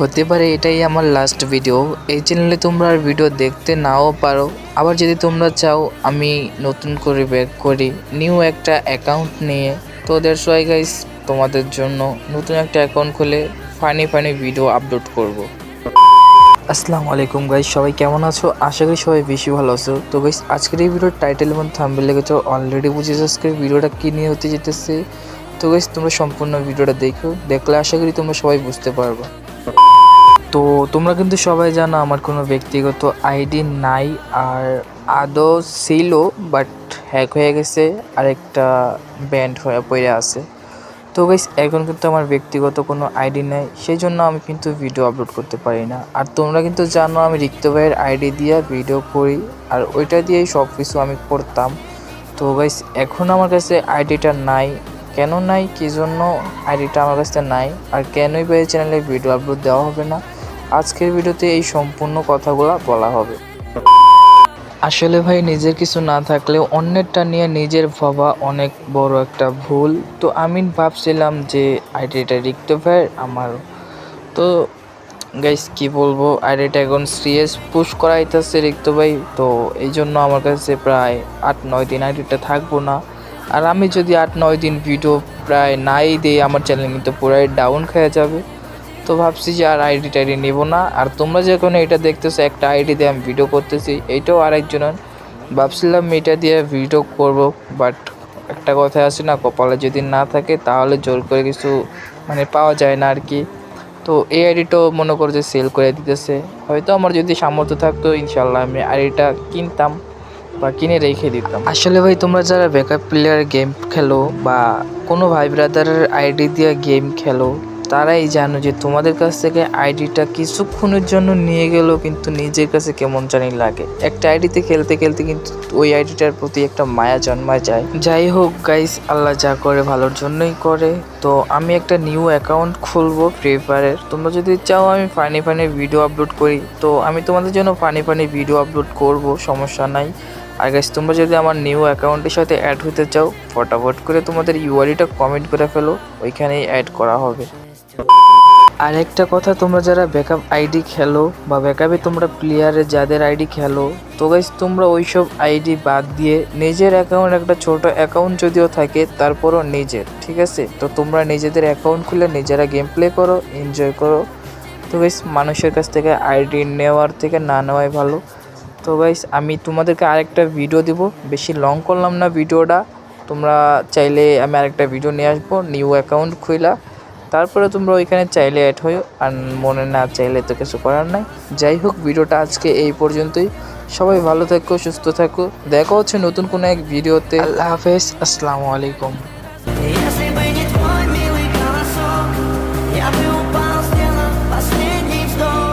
হতে পারে, এটাই আমার লাস্ট ভিডিও এই চ্যানেলে তোমরা আর ভিডিও দেখতে নাও পারো। আবার যদি তোমরা চাও, আমি নতুন করে ব্যাক করি। নিউ একটা অ্যাকাউন্ট নিয়ে। তো দ্যাটস গাইস তোমাদের জন্য নতুন একটা অ্যাকাউন্ট খুলে ফানি ফানি ভিডিও আপলোড করব। আসসালামু আলাইকুম গাইস সবাই কেমন আছো? আশা করি সবাই বেশি ভালো আছো। তো গাইস আজকের এই ভিডিওর টাইটেল এবং থাম্বেল লেগেছো অলরেডি বুঝেছ আজকের ভিডিওটা কী নিয়ে হতে যেতেছে? তো গাইস তোমরা সম্পূর্ণ ভিডিওটা দেখো। দেখলে আশা করি তোমরা সবাই বুঝতে পারবে। তো তোমরা কিন্তু সবাই জানো আমার কোনো ব্যক্তিগত আইডি নাই আর আদৌ ছিল বাট হ্যাক হয়ে গেছে, আরেকটা ব্যান্ড হয়ে পড়ে আছে। তো গাইস এখন কিন্তু আমার ব্যক্তিগত কোনো আইডি নেই সেই জন্য আমি কিন্তু ভিডিও আপলোড করতে পারি না। আর তোমরা কিন্তু জানো আমি রিক্ত ভাইয়ের আইডি দিয়ে ভিডিও করি, আর ওইটা দিয়েই সব কিছু আমি করতাম। তো গাইস এখন আমার কাছে আইডিটা নাই। কেন নাই? কী জন্য? আইডিটা আমার কাছে নাই। আর কেনই বা চ্যানেলে ভিডিও আপলোড দেওয়া হবে না? আজকের ভিডিওতে এই সম্পূর্ণ কথাগুলো বলা হবে। আসলে ভাই, নিজের কিছু না থাকলেও অন্যেরটা নিয়ে নিজের ভাবা অনেক বড় একটা ভুল। তো আমি ভাবছিলাম যে আইডিটা ভাইয়ের আমার। তো গাইস কি বলব? আইডিটা এখন সিরিয়াস পুশ করাইতেছে রিক্ত ভাই। তো এই জন্য আমার কাছে প্রায় আট, নয় দিন আইডিটা থাকব না। আর আমি যদি আট, নয় দিন ভিডিও প্রায় নাই দিই, আমার চ্যানেল কিন্তু পুরাই ডাউন খেয়ে যাবে। তো ভাবছি যে আর আইডি টাইডি নেব না। আর তোমরা যখন এটা দেখতেছো, একটা আইডি দিয়ে আমি ভিডিও করতেছি, এইটাও আরেকজনের ভাবছিলাম এটা দিয়ে ভিডিও করব বাট একটা কথা আছে না, কপালে যদি না থাকে, তাহলে জোর করে কিছু মানে পাওয়া যায় না আর কি। তো এই আইডিটাও মনে করো যে সেল করে দিতেছে। হয়তো আমার যদি সামর্থ্য থাকতো ইনশাল্লাহ আমি আইডিটা কিনতাম বা কিনে রেখে দিতাম। আসলে ভাই, তোমরা যারা ব্যাকআপ প্লেয়ার গেম খেলো বা কোনো ভাই ব্রাদারের আইডি দিয়ে গেম খেলো তারাই জানো যে তোমাদের কাছ থেকে আইডিটা কিছুক্ষণের জন্য নিয়ে গেলেও কিন্তু নিজের কাছে কেমন জানি লাগে। একটা আইডিতে খেলতে খেলতে কিন্তু ওই আইডিটার প্রতি একটা মায়া জন্মায় যায়। যাই হোক গাইস আল্লাহ যা করে ভালোর জন্যই করে। তো আমি একটা নিউ অ্যাকাউন্ট খুলবো ফ্রি ফায়ারের তোমরা যদি চাও আমি ফানি ফানি ভিডিও আপলোড করি, তো আমি তোমাদের জন্য ফানি ফানি ভিডিও আপলোড করব, সমস্যা নাই। আর গাইস তোমরা যদি আমার নিউ অ্যাকাউন্টের সাথে অ্যাড হতে চাও, ফটাফট করে তোমাদের ইউআইডিটা কমেন্ট করে ফেলো, ওইখানেই অ্যাড করা হবে। আর একটা কথা, তোমরা যারা ব্যাকআপ আইডি খেলো বা ব্যাকআপে তোমরা প্লেয়ারে যাদের আইডি খেলো, তো গাইস তোমরা ওইসব আইডি বাদ দিয়ে নিজের অ্যাকাউন্ট একটা ছোট অ্যাকাউন্ট যদিও থাকে, তারপরও নিজের, ঠিক আছে? তো তোমরা নিজেদের অ্যাকাউন্ট খুলে নিজেরা গেম প্লে করো এনজয় করো। তো গাইস মানুষের কাছ থেকে আইডি নেওয়ার থেকে না নেওয়াই ভালো। তো গাইস আমি তোমাদেরকে আরেকটা ভিডিও দিব। বেশি লং করলাম না ভিডিওটা তোমরা চাইলে আমি আরেকটা ভিডিও নিয়ে আসব। নিউ অ্যাকাউন্ট খুইলা। তারপরে তোমরা ওইখানে চাইলে অ্যাড হয়ে, আর মনে না চাইলে তো কিছু করার নাই। যাই হোক, ভিডিওটা আজকে এই পর্যন্তই। সবাই ভালো থাকো, সুস্থ থাকো। দেখা হচ্ছে নতুন কোনো এক ভিডিওতে। আল্লাহ হাফেজ, আসসালামু আলাইকুম।